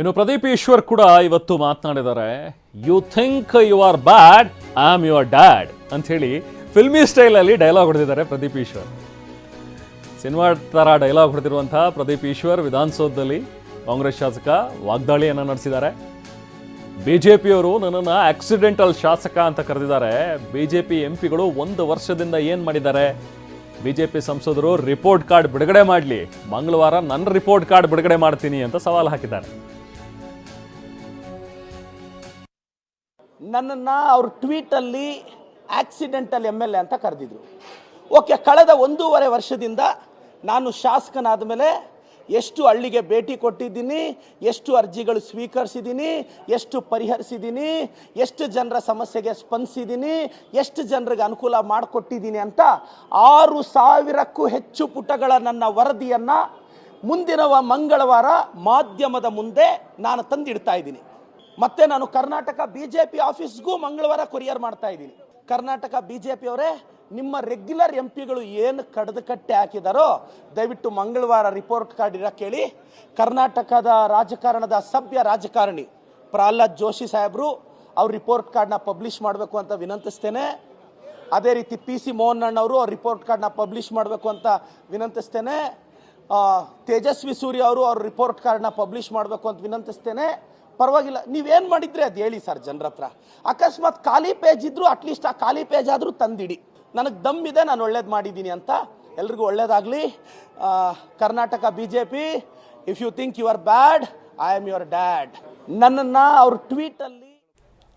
ಇನ್ನು ಪ್ರದೀಪ್ ಈಶ್ವರ್ ಕೂಡ ಇವತ್ತು ಮಾತನಾಡಿದ್ದಾರೆ you think you are bad I am your dad ಅಂತ ಹೇಳಿ ಫಿಲ್ಮಿ ಸ್ಟೈಲಲ್ಲಿ ಡೈಲಾಗ್ ಹೊಡೆದಿದ್ದಾರೆ ಪ್ರದೀಪ್ ಈಶ್ವರ್. ಸಿನಿಮಾ ಥರ ಡೈಲಾಗ್ ಹೊಡೆದಿರುವಂತಹ ಪ್ರದೀಪ್ ಈಶ್ವರ್ ವಿಧಾನಸೌಧದಲ್ಲಿ ಕಾಂಗ್ರೆಸ್ ಶಾಸಕ ವಾಗ್ದಾಳಿಯನ್ನು ನಡೆಸಿದ್ದಾರೆ. ಬಿಜೆಪಿಯವರು ನನ್ನನ್ನು ಆಕ್ಸಿಡೆಂಟಲ್ ಶಾಸಕ ಅಂತ ಕರೆದಿದ್ದಾರೆ. ಬಿಜೆಪಿ ಎಂ ಪಿಗಳು ಒಂದು ವರ್ಷದಿಂದ ಏನು ಮಾಡಿದ್ದಾರೆ? ಬಿಜೆಪಿ ಸಂಸದರು ರಿಪೋರ್ಟ್ ಕಾರ್ಡ್ ಬಿಡುಗಡೆ ಮಾಡಲಿ. ಮಂಗಳವಾರ ನನ್ನ ರಿಪೋರ್ಟ್ ಕಾರ್ಡ್ ಬಿಡುಗಡೆ ಮಾಡ್ತೀನಿ ಅಂತ ಸವಾಲು ಹಾಕಿದ್ದಾರೆ. ನನ್ನನ್ನು ಅವ್ರ ಟ್ವೀಟಲ್ಲಿ ಆಕ್ಸಿಡೆಂಟಲ್ ಎಂ ಎಲ್ ಎ ಅಂತ ಕರೆದಿದ್ರು. ಓಕೆ ಕಳೆದ ಒಂದೂವರೆ ವರ್ಷದಿಂದ ನಾನು ಶಾಸಕನಾದ ಮೇಲೆ ಎಷ್ಟು ಹಳ್ಳಿಗೆ ಭೇಟಿ ಕೊಟ್ಟಿದ್ದೀನಿ, ಎಷ್ಟು ಅರ್ಜಿಗಳು ಸ್ವೀಕರಿಸಿದ್ದೀನಿ, ಎಷ್ಟು ಪರಿಹರಿಸಿದ್ದೀನಿ, ಎಷ್ಟು ಜನರ ಸಮಸ್ಯೆಗೆ ಸ್ಪಂದಿಸಿದ್ದೀನಿ, ಎಷ್ಟು ಜನರಿಗೆ ಅನುಕೂಲ ಮಾಡಿಕೊಟ್ಟಿದ್ದೀನಿ ಅಂತ ಆರು ಸಾವಿರಕ್ಕೂ ಹೆಚ್ಚು ಪುಟಗಳ ನನ್ನ ವರದಿಯನ್ನು ಮುಂದಿನ ಮಂಗಳವಾರ ಮಾಧ್ಯಮದ ಮುಂದೆ ನಾನು ತಂದಿಡ್ತಾ ಇದ್ದೀನಿ. ಮತ್ತೆ ನಾನು ಕರ್ನಾಟಕ ಬಿಜೆಪಿ ಆಫೀಸ್ಗೂ ಮಂಗಳವಾರ ಕೊರಿಯರ್ ಮಾಡ್ತಾ ಇದ್ದೀನಿ. ಕರ್ನಾಟಕ ಬಿಜೆಪಿ ಅವರೇ, ನಿಮ್ಮ ರೆಗ್ಯುಲರ್ ಎಂ ಪಿಗಳು ಏನು ಕಡ್ದು ಕಟ್ಟೆ ಹಾಕಿದಾರೋ, ದಯವಿಟ್ಟು ಮಂಗಳವಾರ ರಿಪೋರ್ಟ್ ಕಾರ್ಡ್ ಇರೋ ಕೇಳಿ. ಕರ್ನಾಟಕದ ರಾಜಕಾರಣದ ಸಭ್ಯ ರಾಜಕಾರಣಿ ಪ್ರಹ್ಲಾದ್ ಜೋಶಿ ಸಾಹೇಬರು, ಅವ್ರ ರಿಪೋರ್ಟ್ ಕಾರ್ಡ್ನ ಪಬ್ಲಿಷ್ ಮಾಡಬೇಕು ಅಂತ ವಿನಂತಿಸ್ತೇನೆ. ಅದೇ ರೀತಿ ಪಿ ಸಿ ಮೋಹನ್ ಅಣ್ಣವರು ಅವ್ರ ರಿಪೋರ್ಟ್ ಕಾರ್ಡ್ನ ಪಬ್ಲಿಷ್ ಮಾಡಬೇಕು ಅಂತ ವಿನಂತಿಸ್ತೇನೆ. ತೇಜಸ್ವಿ ಸೂರ್ಯ ಅವರು ಅವ್ರ ರಿಪೋರ್ಟ್ ಕಾರ್ಡ್ನ ಪಬ್ಲಿಷ್ ಮಾಡಬೇಕು ಅಂತ ವಿನಂತಿಸ್ತೇನೆ. ಪರವಾಗಿಲ್ಲ. ನೀವೇನು ಮಾಡಿದ್ರೆ ಅದು ಹೇಳಿ ಸರ್ ಜನರ ಹತ್ರ. ಅಕಸ್ಮಾತ್ ಖಾಲಿ ಪೇಜ್ ಇದ್ರು ಅಟ್ಲೀಸ್ಟ್ ಆ ಖಾಲಿ ಪೇಜ್ ಆದರೂ ತಂದಿಡಿ. ನನಗೆ ದಮ್ ಇದೆ, ನಾನು ಒಳ್ಳೇದು ಮಾಡಿದ್ದೀನಿ ಅಂತ. ಎಲ್ರಿಗೂ ಒಳ್ಳೇದಾಗಲಿ. Karnataka B J P if you think you are bad I am your dad ನನ್ನನ್ನು ಅವ್ರ ಟ್ವೀಟಲ್ಲಿ